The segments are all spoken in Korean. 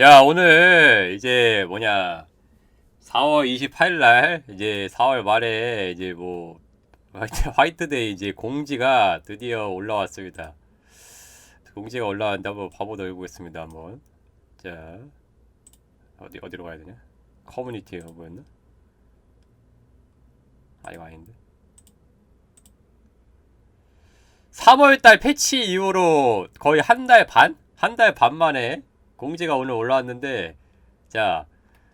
자, 오늘 이제 뭐냐 4월 28일 날 이제 4월 말에 이제 뭐 화이트, 화이트데이 이제 공지가 드디어 올라왔습니다. 공지가 올라왔는데 한번 봐보도록 해보겠습니다. 한번 자 어디 어디로 가야 되냐? 커뮤니티가 뭐였나? 아 이거 아닌데. 3월달 패치 이후로 거의 한 달 반? 한 달 반 만에 공지가 오늘 올라왔는데 자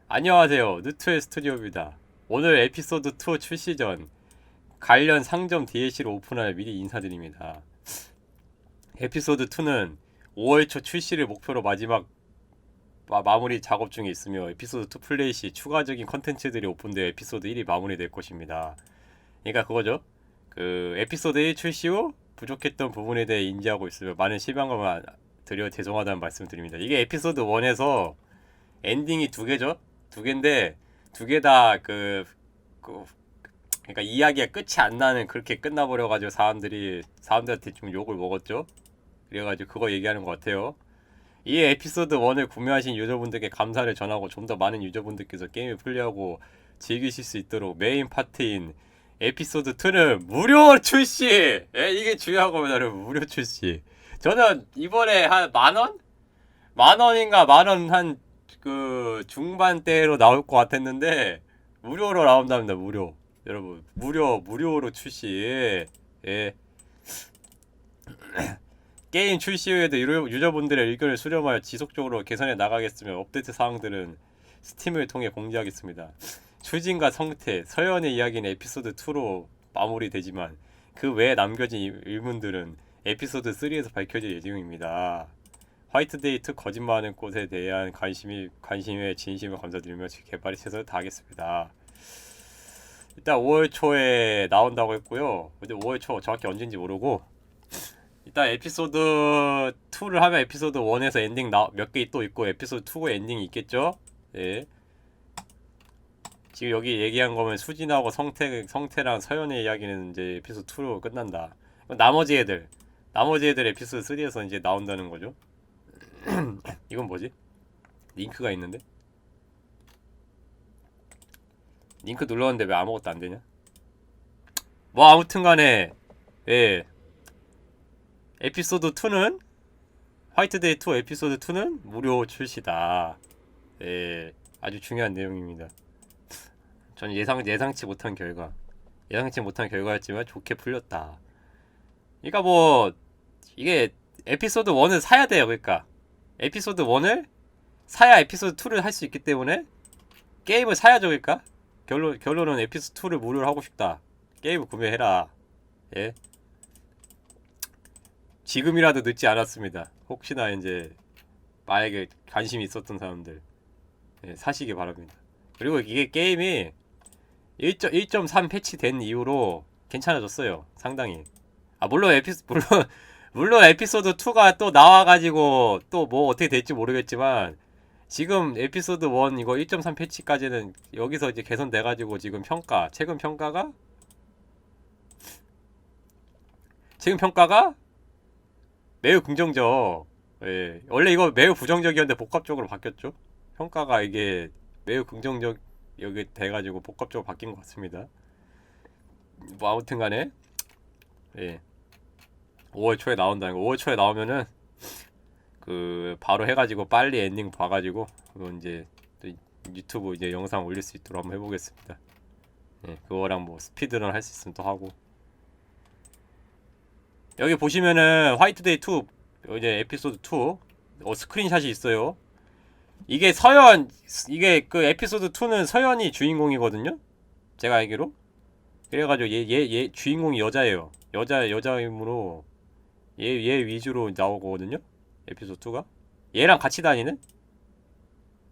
안녕하세요. 누트의 스튜디오입니다. 오늘 에피소드 2 출시 전 관련 상점 DLC를 오픈하여 미리 인사드립니다. 에피소드 2는 5월 초 출시를 목표로 마지막 마, 마무리 작업 중에 있으며 에피소드 2 플레이 시 추가적인 컨텐츠들이 오픈되어 에피소드 1이 마무리될 것입니다. 그러니까 그거죠. 그 에피소드 1 출시 후 부족했던 부분에 대해 인지하고 있으며 많은 실망감을 드려 죄송하다는 말씀을 드립니다. 이게 에피소드 1에서 엔딩이 두 개죠? 두 개인데 두 개 다그 그, 그러니까 이야기가 끝이 안 나는 그렇게 끝나버려 가지고 사람들이 사람들한테 좀 욕을 먹었죠. 그래 가지고 그거 얘기하는 것 같아요. 이 에피소드 1을 구매하신 유저분들께 감사를 전하고 좀 더 많은 유저분들께서 게임을 플레이하고 즐기실 수 있도록 메인 파트인 에피소드 2는 무료 출시! 예, 이게 중요하거든요, 여러분. 무료 출시. 저는 이번에 한 만 원? 만 원인가 만 원 한 그 중반대로 나올 것 같았는데 무료로 나온답니다, 무료. 여러분, 무료, 무료로 출시. 예. 게임 출시 후에도 유저분들의 의견을 수렴하여 지속적으로 개선해 나가겠으며 업데이트 사항들은 스팀을 통해 공지하겠습니다. 추진과 성태, 서연의 이야기는 에피소드 2로 마무리되지만 그 외에 남겨진 이- 의문들은 에피소드 3에서 밝혀질 예정입니다. 화이트데이 2 거짓말하는 꽃에 대한 관심이 관심에 진심을 감사드리며 개발에 최선을 다하겠습니다. 일단 5월 초에 나온다고 했고요. 근데 5월 초 정확히 언제인지 모르고 일단 에피소드 2를 하면 에피소드 1에서 엔딩 몇 개 또 있고 에피소드 2가 엔딩이 있겠죠? 예. 지금 여기 얘기한 거면 수진하고 성태 성태랑 서연의 이야기는 이제 에피소드 2로 끝난다. 나머지 애들 나머지 애들 에피소드 3에서 이제 나온다는 거죠. 이건 뭐지? 링크가 있는데? 링크 눌렀는데 왜 아무것도 안 되냐? 뭐 아무튼 간에 예 에피소드 2는 화이트데이 2 에피소드 2는 무료 출시다. 예 아주 중요한 내용입니다. 전 예상 예상치 못한 결과 예상치 못한 결과였지만 좋게 풀렸다. 그러니까 뭐 이게 에피소드 1을 사야 돼요. 그러니까 에피소드 1을 사야 에피소드 2를 할 수 있기 때문에 게임을 사야죠. 그러니까 결론 결론은 에피소드 2를 무료로 하고 싶다. 게임을 구매해라. 예. 지금이라도 늦지 않았습니다. 혹시나 이제 만약에 관심이 있었던 사람들 예, 사시기 바랍니다. 그리고 이게 게임이 1.3 패치된 이후로 괜찮아졌어요. 상당히. 아 물론 에피 물론 물론 에피소드 2가 또 나와가지고 또 뭐 어떻게 될지 모르겠지만 지금 에피소드 1 이거 1.3 패치까지는 여기서 이제 개선돼가지고 지금 평가 최근 평가가 최근 평가가 매우 긍정적. 예 원래 이거 매우 부정적이었는데 복합적으로 바뀌었죠. 평가가 이게 매우 긍정적 여기 돼가지고 복합적으로 바뀐 것 같습니다. 뭐 아무튼간에 예 5월 초에 나온다는 거. 5월 초에 나오면은 그 바로 해가지고 빨리 엔딩 봐가지고 그거 이제 또 유튜브 이제 영상 올릴 수 있도록 한번 해보겠습니다. 예 그거랑 뭐 스피드런 할 수 있으면 또 하고 여기 보시면은 화이트데이 2 이제 에피소드 2 어, 스크린샷이 있어요. 이게 서연 이게 그 에피소드 2는 서연이 주인공이거든요. 제가 알기로. 그래가지고 얘 얘 얘 주인공이 여자예요. 여자 여자이므로 얘 얘 위주로 나오거든요. 에피소드 2가. 얘랑 같이 다니는?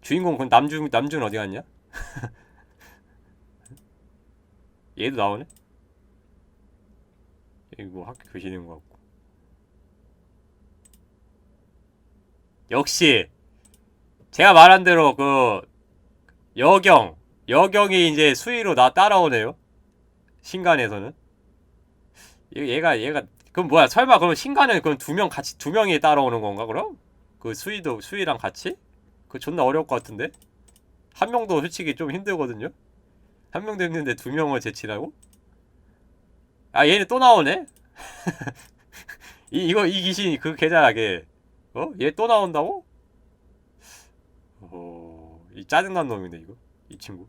주인공 그 남주 남주는 어디 갔냐? 얘도 나오네. 여기 뭐 학교 교실인 것 같고. 역시 제가 말한 대로 그 여경 여경이 이제 수위로 나 따라오네요. 신간에서는 얘- 얘가 얘가 그럼 뭐야 설마 그럼 신간은 그럼 두 명 같이 두 명이 따라오는 건가 그럼 그 수위도 수위랑 같이 그 존나 어려울 것 같은데? 한 명도 솔직히 좀 힘들거든요? 한 명도 힘든데 두 명을 제치라고? 아 얘는 또 나오네? 이, 이거 이 귀신이 그 계좌야 걔 어? 얘 또 나온다고? 어... 이 짜증난 놈이네 이거 이 친구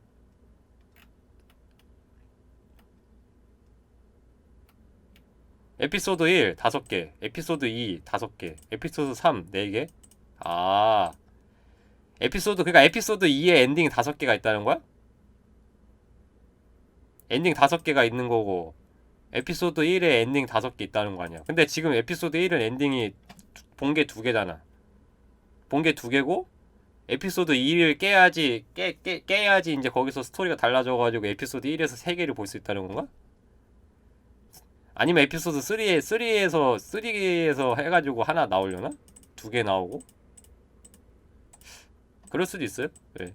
에피소드 1 5개. 에피소드 2 5개. 에피소드 3 4개? 아. 에피소드 그러니까 에피소드 2에 엔딩 5개가 있다는 거야? 엔딩 5개가 있는 거고 에피소드 1에 엔딩 5개 있다는 거 아니야? 근데 지금 에피소드 1은 엔딩이 본게두 개잖아. 본게두 개고 에피소드 2를 깨야지 깨, 깨, 깨야지 이제 거기서 스토리가 달라져 가지고 에피소드 1에서 3개를 볼 수 있다는 건가? 아니면 에피소드 3에 3에서 3에서 해가지고 하나 나오려나? 두 개 나오고? 그럴 수도 있어요. 네.